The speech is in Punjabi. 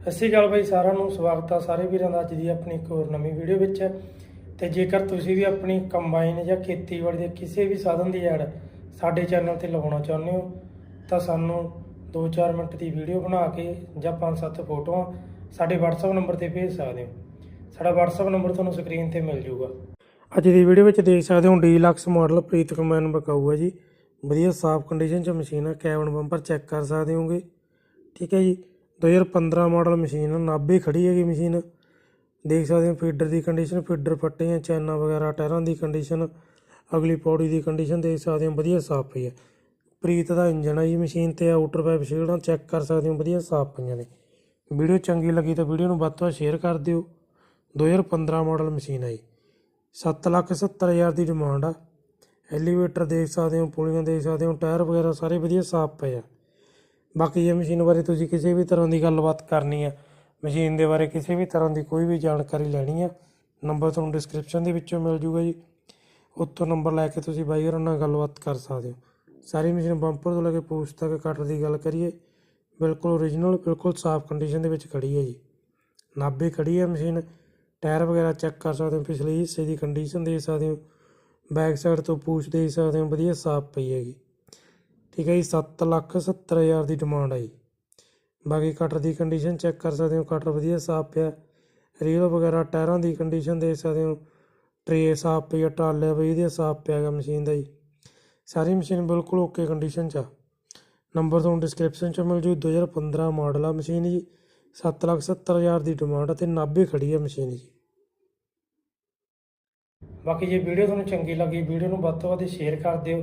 ਸਤਿ ਸ਼੍ਰੀ ਅਕਾਲ ਬਾਈ, ਸਾਰਿਆਂ ਨੂੰ ਸਵਾਗਤ ਆ ਸਾਰੇ ਵੀਰਾਂ ਦਾ ਅੱਜ ਦੀ ਆਪਣੀ ਇੱਕ ਹੋਰ ਨਵੀਂ ਵੀਡੀਓ ਵਿੱਚ। ਤੇ ਜੇਕਰ ਤੁਸੀਂ ਵੀ ਆਪਣੀ ਕੰਬਾਈਨ ਜਾਂ ਖੇਤੀਬਾੜੀ ਦੇ ਕਿਸੇ ਵੀ ਸਾਧਨ ਦੀ ਐਡ ਸਾਡੇ ਚੈਨਲ ਤੇ ਲਗਾਉਣਾ ਚਾਹੁੰਦੇ ਹੋ, ਤਾਂ ਸਾਨੂੰ 2-4 ਮਿੰਟ ਦੀ ਵੀਡੀਓ ਬਣਾ ਕੇ ਜਾਂ 5-7 ਫੋਟੋਆਂ ਸਾਡੇ WhatsApp ਨੰਬਰ ਤੇ ਭੇਜ ਸਕਦੇ ਹੋ। ਸਾਡਾ WhatsApp ਨੰਬਰ ਤੁਹਾਨੂੰ ਸਕਰੀਨ ਤੇ ਮਿਲ ਜਾਊਗਾ ਅੱਜ ਦੀ ਵੀਡੀਓ ਵਿੱਚ ਦੇਖ ਸਕਦੇ ਹੋ ਡੀਲਕਸ ਮਾਡਲ ਪ੍ਰੀਤ ਕੰਬਾਈਨ ਬਕਾਊ ਹੈ ਜੀ। ਵਧੀਆ ਸਾਫ਼ ਕੰਡੀਸ਼ਨ 'ਚ ਮਸ਼ੀਨ ਆ, ਕੈਬਨ ਬੰਪਰ ਚੈੱਕ ਕਰ ਸਕਦੇ ਹੋਗੇ। ਠੀਕ ਹੈ ਜੀ। 2015 ਮਾਡਲ ਮਸ਼ੀਨ ਨਾਭੇ ਖੜੀ ਹੈਗੀ ਮਸ਼ੀਨ ਦੇਖ ਸਕਦੇ ਹੋ ਫੀਡਰ ਦੀ ਕੰਡੀਸ਼ਨ ਫੀਡਰ ਫੱਟੇ ਆ, ਚੈਨਾ ਵਗੈਰਾ, ਟਾਇਰਾਂ ਦੀ ਕੰਡੀਸ਼ਨ ਅਗਲੀ ਪੌੜੀ ਦੀ ਕੰਡੀਸ਼ਨ ਦੇਖ ਸਕਦੇ ਹੋ, ਵਧੀਆ ਸਾਫ਼ ਪਈ ਹੈ ਪ੍ਰੀਤ ਦਾ ਇੰਜਨ ਆ ਜੀ ਮਸ਼ੀਨ ਤੇ ਆਊਟਰ ਪਾਈਪ ਸ਼ੀਲਡਾਂ ਚੈੱਕ ਕਰ ਸਕਦੇ ਹੋ, ਵਧੀਆ ਸਾਫ਼ ਪਈਆਂ ਨੇ। ਵੀਡੀਓ ਚੰਗੀ ਲੱਗੀ ਤਾਂ ਵੀਡੀਓ ਨੂੰ ਵੱਧ ਤੋਂ ਵੱਧ ਸ਼ੇਅਰ ਕਰ ਦਿਓ। 2015 ਮਾਡਲ ਮਸ਼ੀਨ ਆ ਜੀ। 770000 ਦੀ ਡਿਮਾਂਡ ਆ। ਐਲੀਵੇਟਰ ਦੇਖ ਸਕਦੇ ਹੋ, ਪੁਲੀਆਂ ਦੇਖ ਸਕਦੇ ਹੋ, ਟਾਇਰ ਵਗੈਰਾ ਸਾਰੇ ਵਧੀਆ ਸਾਫ਼ ਪਏ ਆ। ਬਾਕੀ ਇਹ ਮਸ਼ੀਨ ਬਾਰੇ ਤੁਸੀਂ ਕਿਸੇ ਵੀ ਤਰ੍ਹਾਂ ਦੀ ਗੱਲਬਾਤ ਕਰਨੀ ਆ, ਮਸ਼ੀਨ ਦੇ ਬਾਰੇ ਕਿਸੇ ਵੀ ਤਰ੍ਹਾਂ ਦੀ ਕੋਈ ਵੀ ਜਾਣਕਾਰੀ ਲੈਣੀ ਆ, ਨੰਬਰ ਤੁਹਾਨੂੰ ਡਿਸਕ੍ਰਿਪਸ਼ਨ ਦੇ ਵਿੱਚੋਂ ਮਿਲ ਜੂਗਾ ਜੀ। ਉੱਥੋਂ ਨੰਬਰ ਲੈ ਕੇ ਤੁਸੀਂ ਬਾਈ ਹੋਰਾਂ ਨਾਲ ਗੱਲਬਾਤ ਕਰ ਸਕਦੇ ਹੋ। ਸਾਰੀ ਮਸ਼ੀਨ ਬੰਪਰ ਤੋਂ ਲੈ ਕੇ ਪੂਛ ਤੱਕ ਕੱਟ ਦੀ ਗੱਲ ਕਰੀਏ, ਬਿਲਕੁਲ ਓਰੀਜਨਲ ਬਿਲਕੁਲ ਸਾਫ਼ ਕੰਡੀਸ਼ਨ ਦੇ ਵਿੱਚ ਖੜੀ ਹੈ ਜੀ। ਨਾਭੇ ਖੜੀ ਹੈ ਮਸ਼ੀਨ, ਟਾਇਰ ਵਗੈਰਾ ਚੈੱਕ ਕਰ ਸਕਦੇ ਹੋ, ਪਿਛਲੇ ਹਿੱਸੇ ਦੀ ਕੰਡੀਸ਼ਨ ਦੇਖ ਸਕਦੇ ਹੋ ਬੈਕ ਸਾਈਡ ਤੋਂ ਪੂਛ ਦੇਖ ਸਕਦੇ ਹੋ, ਵਧੀਆ ਸਾਫ਼ ਪਈ ਹੈਗੀ। ਠੀਕ ਹੈ ਜੀ 7 ਲੱਖ 70 ਹਜ਼ਾਰ ਦੀ ਡਿਮਾਂਡ ਆਈ ਬਾਕੀ ਕਟਰ ਦੀ ਕੰਡੀਸ਼ਨ ਚੈੱਕ ਕਰ ਸਕਦੇ ਹੋ ਕਟਰ ਵਧੀਆ ਸਾਫ਼ ਪਿਆ। ਰੀਲ ਵਗੈਰਾ, ਟਾਇਰਾਂ ਦੀ ਕੰਡੀਸ਼ਨ ਦੇਖ ਸਕਦੇ ਹੋ। ਟਰੇ ਸਾਫ਼ ਪਈ ਆ ਟਰਾਲੇ ਵੀ ਇਹਦੇ ਸਾਫ਼ ਪਿਆ ਗਾ ਮਸ਼ੀਨ ਦਾ ਜੀ। ਸਾਰੀ ਮਸ਼ੀਨ ਬਿਲਕੁਲ ਓਕੇ ਕੰਡੀਸ਼ਨ 'ਚ ਆ। ਨੰਬਰ ਤੁਹਾਨੂੰ ਡਿਸਕ੍ਰਿਪਸ਼ਨ 'ਚ ਮਿਲ ਜੂ 2015 ਮਾਡਲ ਆ ਮਸ਼ੀਨ ਜੀ। 7 ਲੱਖ 70 ਹਜ਼ਾਰ ਦੀ ਡਿਮਾਂਡ ਆ ਤੇ ਨਾਭੇ ਖੜੀ ਆ ਮਸ਼ੀਨ ਜੀ। ਬਾਕੀ ਜੇ ਵੀਡੀਓ ਤੁਹਾਨੂੰ ਚੰਗੀ ਲੱਗੀ ਵੀਡੀਓ ਨੂੰ ਵੱਧ ਤੋਂ ਵੱਧ ਸ਼ੇਅਰ ਕਰ ਦਿਓ।